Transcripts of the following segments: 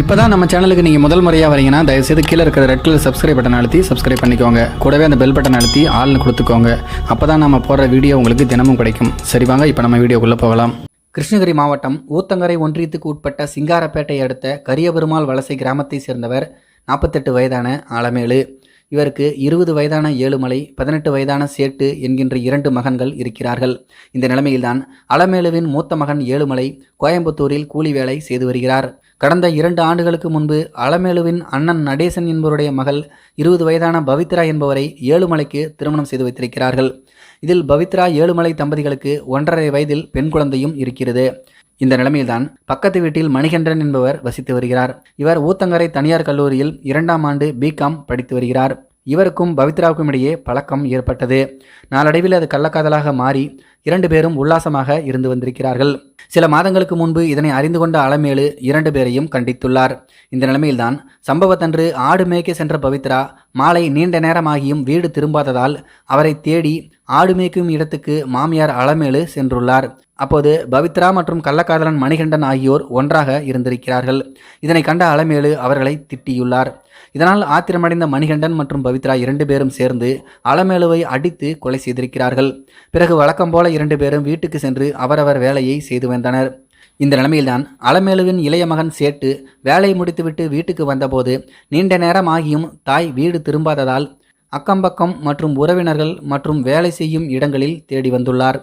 இப்போ தான் நம்ம சேனலுக்கு நீங்கள் முதல் முறையாக வரீங்கன்னா தயவுசெய்து கீழே இருக்கிற ரெட் கலர் சப்ஸ்கிரைப் பட்டன் அழுத்தி சப்ஸ்கிரைப் பண்ணிக்கோங்க. கூடவே அந்த பெல் பட்டன் அழுத்தி ஆள்னு கொடுத்துக்கோங்க. அப்போ தான் நம்ம போடுற வீடியோ உங்களுக்கு தினமும் கிடைக்கும். சரி வாங்க இப்போ நம்ம வீடியோக்குள்ளே போகலாம். கிருஷ்ணகிரி மாவட்டம் ஊத்தங்கரை ஒன்றியத்துக்கு உட்பட்ட சிங்காரப்பேட்டை அடுத்த கரியபெருமாள் வலசை கிராமத்தை சேர்ந்தவர் நாற்பத்தெட்டு வயதான ஆலமேலு. இவருக்கு இருபது வயதான ஏழுமலை பதினெட்டு வயதான சேட்டு என்கின்ற இரண்டு மகன்கள் இருக்கிறார்கள். இந்த நிலைமையில்தான் அலமேலுவின் மூத்த மகன் ஏழுமலை கோயம்புத்தூரில் கூலி வேலை செய்து வருகிறார். கடந்த இரண்டு ஆண்டுகளுக்கு முன்பு அலமேலுவின் அண்ணன் நடேசன் என்பவருடைய மகள் இருபது வயதான பவித்ரா என்பவரை ஏழுமலைக்கு திருமணம் செய்து வைத்திருக்கிறார்கள். இதில் பவித்ரா ஏழுமலை தம்பதிகளுக்கு ஒன்றரை வயதில் பெண் குழந்தையும் இருக்கிறது. இந்த நிலைமையில்தான் பக்கத்து வீட்டில் மணிகண்டன் என்பவர் வசித்து வருகிறார். இவர் ஊத்தங்கரை தனியார் கல்லூரியில் இரண்டாம் ஆண்டு பிகாம் படித்து வருகிறார். இவருக்கும் பவித்ராவுக்கும் இடையே பழக்கம் ஏற்பட்டது. நாளடைவில் அது கள்ளக்காதலாக மாறி இரண்டு பேரும் உல்லாசமாக இருந்து வந்திருக்கிறார்கள். சில மாதங்களுக்கு முன்பு இதனை அறிந்து கொண்ட அலமேலு இரண்டு பேரையும் கண்டித்துள்ளார். இந்த நிலைமையில்தான் சம்பவத்தன்று ஆடு மேய்க்க சென்ற பவித்ரா மாலை நீண்ட நேரமாகியும் வீடு திரும்பாததால் அவரை தேடி ஆடு மேய்க்கும் இடத்துக்கு மாமியார் அலமேலு சென்றுள்ளார். அப்போது பவித்ரா மற்றும் கள்ளக்காதலன் மணிகண்டன் ஆகியோர் ஒன்றாக இருந்திருக்கிறார்கள். இதனை கண்ட அலமேலு அவர்களை திட்டியுள்ளார். இதனால் ஆத்திரமடைந்த மணிகண்டன் மற்றும் பவித்ரா இரண்டு பேரும் சேர்ந்து அலமேலுவை அடித்து கொலை செய்திருக்கிறார்கள். பிறகு வழக்கம் போல இரண்டு பேரும் வீட்டுக்கு சென்று அவரவர் வேலையை செய்து வந்தனர். இந்த நிலைமையில்தான் அலமேலுவின் இளைய மகன் சேட்டு வேலை முடித்துவிட்டு வீட்டுக்கு வந்தபோது நீண்ட நேரம் ஆகியும் தாய் வீடு திரும்பாததால் அக்கம்பக்கம் மற்றும் உறவினர்கள் மற்றும் வேலை செய்யும் இடங்களில் தேடி வந்துள்ளார்.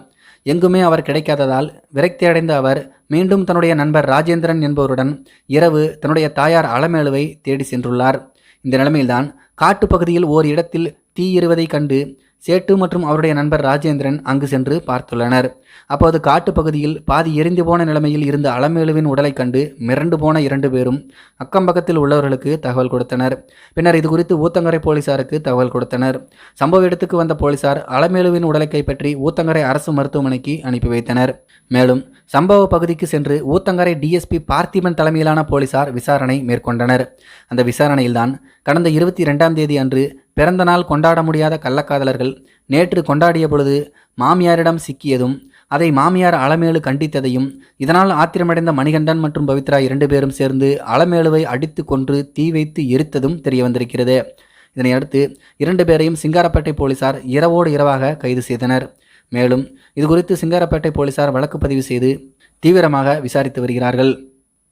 எங்குமே அவர் கிடைக்காததால் விரக்தியடைந்த அவர் மீண்டும் தன்னுடைய நண்பர் ராஜேந்திரன் என்பவருடன் இரவு தன்னுடைய தாயார் அலமேலுவை தேடி சென்றுள்ளார். இந்த நிலைமையில்தான் காட்டுப்பகுதியில் ஓர் இடத்தில் தீ எறிவதை கண்டு சேட்டு மற்றும் அவருடைய நண்பர் ராஜேந்திரன் அங்கு சென்று பார்த்துள்ளனர். அப்போது காட்டுப்பகுதியில் பாதி எரிந்து போன நிலைமையில் இருந்த அலமேலுவின் உடலைக் கண்டு மிரண்டு போன இரண்டு பேரும் அக்கம்பக்கத்தில் உள்ளவர்களுக்கு தகவல் கொடுத்தனர். பின்னர் இது குறித்து ஊத்தங்கரை போலீசாருக்கு தகவல் கொடுத்தனர். சம்பவ இடத்துக்கு வந்த போலீசார் அலமேலுவின் உடலை கைப்பற்றி ஊத்தங்கரை அரசு மருத்துவமனைக்கு அனுப்பி வைத்தனர். மேலும் சம்பவ பகுதிக்கு சென்று ஊத்தங்கரை டிஎஸ்பி பார்த்திபன் தலைமையிலான போலீசார் விசாரணை மேற்கொண்டனர். அந்த விசாரணையில்தான் கடந்த இருபத்தி ரெண்டாம் தேதி அன்று பிறந்த நாள் கொண்டாட முடியாத கள்ளக்காதலர்கள் நேற்று கொண்டாடிய பொழுது மாமியாரிடம் சிக்கியதும் அதை மாமியார் அலமேலு கண்டித்ததையும் இதனால் ஆத்திரமடைந்த மணிகண்டன் மற்றும் பவித்ரா இரண்டு பேரும் சேர்ந்து அலமேலுவை அடித்து கொன்று தீ வைத்து எரித்ததும் தெரிய வந்திருக்கிறது. இதனையடுத்து இரண்டு பேரையும் சிங்காரப்பேட்டை போலீசார் இரவோடு இரவாக கைது செய்தனர். மேலும் இதுகுறித்து சிங்காரப்பேட்டை போலீசார் வழக்கு பதிவு செய்து தீவிரமாக விசாரித்து வருகிறார்கள்.